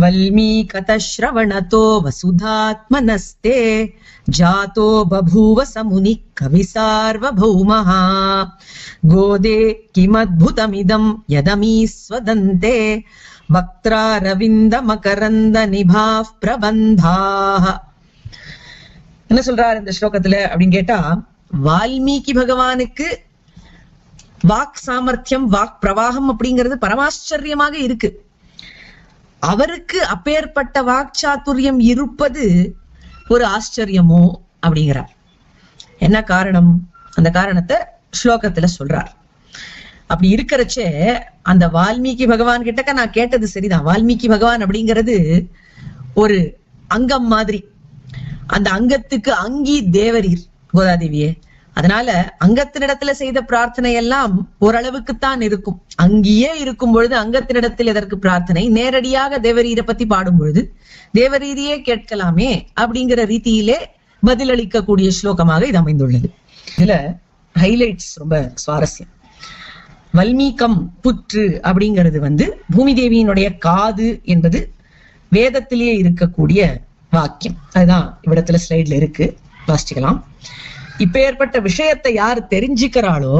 वल्मीकतश्रवणतो वसुधात्मनस्ते जातो बभूव समुनि कवि सार्वभौमः गोदे किमद्भुतमिदं यदमीस्वदन्ते वक्त्रारविन्दमकरन्दनिभाः प्रबन्धाः என்ன சொல்றாரு இந்த ஸ்லோகத்துல அப்படின்னு கேட்டா வால்மீகி பகவானுக்கு வாக் சாமர்த்தியம் வாக் பிரவாகம் அப்படிங்கிறது பரமாச்சரியமாக இருக்கு அவருக்கு அப்பேற்பட்ட வாக்சாத்துரியம் இருப்பது ஒரு ஆச்சரியமோ அப்படிங்கிறார். என்ன காரணம்? அந்த காரணத்தை ஸ்லோகத்துல சொல்றார். அப்படி இருக்கிறச்சே அந்த வால்மீகி பகவான் கிட்டக்க நான் கேட்டது சரிதான். வால்மீகி பகவான் அப்படிங்கிறது ஒரு அங்கம் மாதிரி. அந்த அங்கத்துக்கு அங்கி தேவரீர் கோதாதேவியே. அதனால அங்கத்தினிடத்துல செய்த பிரார்த்தனை எல்லாம் ஓரளவுக்குத்தான் இருக்கும். அங்கேயே இருக்கும் பொழுது அங்கத்தினிடத்தில் எதற்கு பிரார்த்தனை? நேரடியாக தேவரீரை பத்தி பாடும் பொழுது தேவரீதியே கேட்கலாமே அப்படிங்கிற ரீதியிலே பதிலளிக்கக்கூடிய ஸ்லோகமாக இது அமைந்துள்ளது. இதுல ஹைலைட்ஸ் ரொம்ப சுவாரஸ்யம். வல்மீகம் புற்று அப்படிங்கிறது வந்து பூமி தேவியினுடைய காது என்பது வேதத்திலேயே இருக்கக்கூடிய வாக்கியம். அதுதான் இவ்விடத்துல ஸ்லைட்ல இருக்கு. வாசிக்கலாம் இப்ப ஏற்பட்ட விஷயத்தை யார் தெரிஞ்சுக்கிறாளோ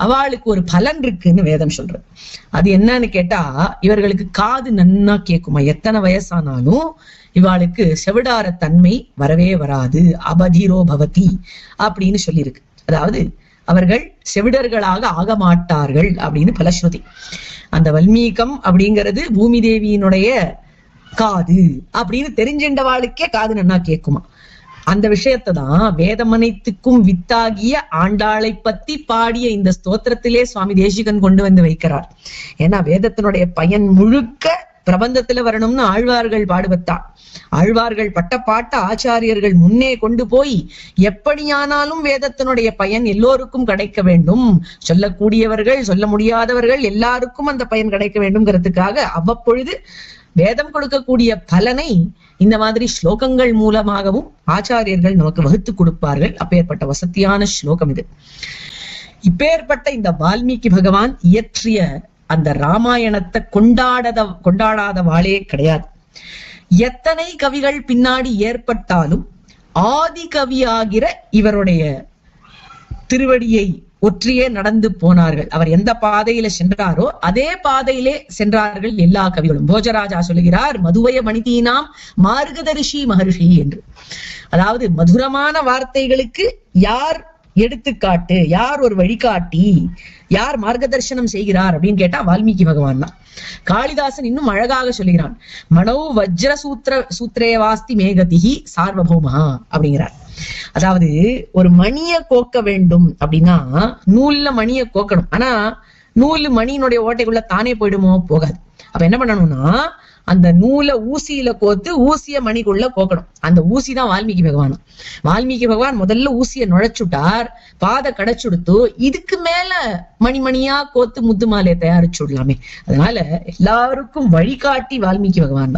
அவளுக்கு ஒரு பலன் இருக்குன்னு வேதம் சொல்றது. அது என்னன்னு கேட்டா இவர்களுக்கு காது நன்னா கேக்குமா எத்தனை வயசானாலும் இவாளுக்கு செவிடார தன்மை வரவே வராது. அபதிரோ பவதி அப்படின்னு சொல்லியிருக்கு. அதாவது அவர்கள் செவிடர்களாக ஆக மாட்டார்கள் அப்படின்னு பலஸ்ருதி அந்த வல்மீகம் அப்படிங்கிறது பூமி தேவியினுடைய காது அப்படின்னு தெரிஞ்சின்றவாளுக்கே காது நன்னா கேக்குமா அந்த விஷயத்தை தான் வேதமனைத்துக்கும் வித்தாகிய ஆண்டாளை பத்தி பாடிய இந்த ஸ்தோத்திரத்திலே சுவாமி தேசிகன் கொண்டு வந்து வைக்கிறார். ஏன்னா வேதத்தினுடைய பயன் முழுக்க பிரபந்தத்துல வரணும்னு ஆழ்வார்கள் பாடுபட்டா. ஆழ்வார்கள் பட்ட பாட்ட ஆச்சாரியர்கள் முன்னே கொண்டு போய் எப்படியானாலும் வேதத்தினுடைய பயன் எல்லோருக்கும் கிடைக்க வேண்டும். சொல்லக்கூடியவர்கள் சொல்ல முடியாதவர்கள் எல்லாருக்கும் அந்த பயன் கிடைக்க வேண்டும்ங்கிறதுக்காக அவ்வப்பொழுது வேதம் கொடுக்கக்கூடிய பலனை இந்த மாதிரி ஸ்லோகங்கள் மூலமாகவும் ஆச்சாரியர்கள் நமக்கு வகுத்து கொடுப்பார்கள். அப்பேற்பட்ட வசதியான ஸ்லோகம் இது. இப்பேற்பட்ட இந்த வால்மீகி பகவான் இயற்றிய அந்த ராமாயணத்தை கொண்டாடத கொண்டாடாத வாளே கிடையாது. எத்தனை கவிகள் பின்னாடி ஏற்பட்டாலும் ஆதி கவியாகிற இவருடைய திருவடியை ஒற்றியே நடந்து போனார்கள். அவர் எந்த பாதையில சென்றாரோ அதே பாதையிலே சென்றார்கள் எல்லா கவிகளும். போஜராஜா சொல்லுகிறார் மதுவய மனிதீனாம் மார்கதரிஷி மகர்ஷி என்று. அதாவது மதுரமான வார்த்தைகளுக்கு யார் எடுத்துக்காட்டு யார் ஒரு வழிகாட்டி யார் மார்க்கதர்சனம் செய்கிறார் அப்படின்னு கேட்டா வால்மீகி பகவான் தான். காளிதாசன் இன்னும் அழகாக சொல்லுகிறான் மனோ வஜ்ர சூத்திர சூத்திரேவாஸ்தி மேகதிகி சார்வபௌமா அப்படிங்கிறார். அதாவது ஒரு மணிய கோக்க வேண்டும் அப்படின்னா நூல்ல மணிய கோக்கணும். ஆனா நூல் மணியினுடைய ஓட்டைக்குள்ள தானே போயிடுமோ? போகாது. அப்ப என்ன பண்ணணும்னா அந்த நூலை ஊசியில கோத்து ஊசிய மணிக்குள்ள கோக்கணும். அந்த ஊசி தான் வால்மீகி பகவான். வால்மீகி பகவான் முதல்ல ஊசிய நுழைச்சுட்டார். பாதை கடைச்சுடுத்து இதுக்கு மேல மணி மணியா கோத்து முத்து மாலையை தயாரிச்சு விடலாமே. அதனால எல்லாருக்கும் வழிகாட்டி வால்மீகி பகவான் தான்.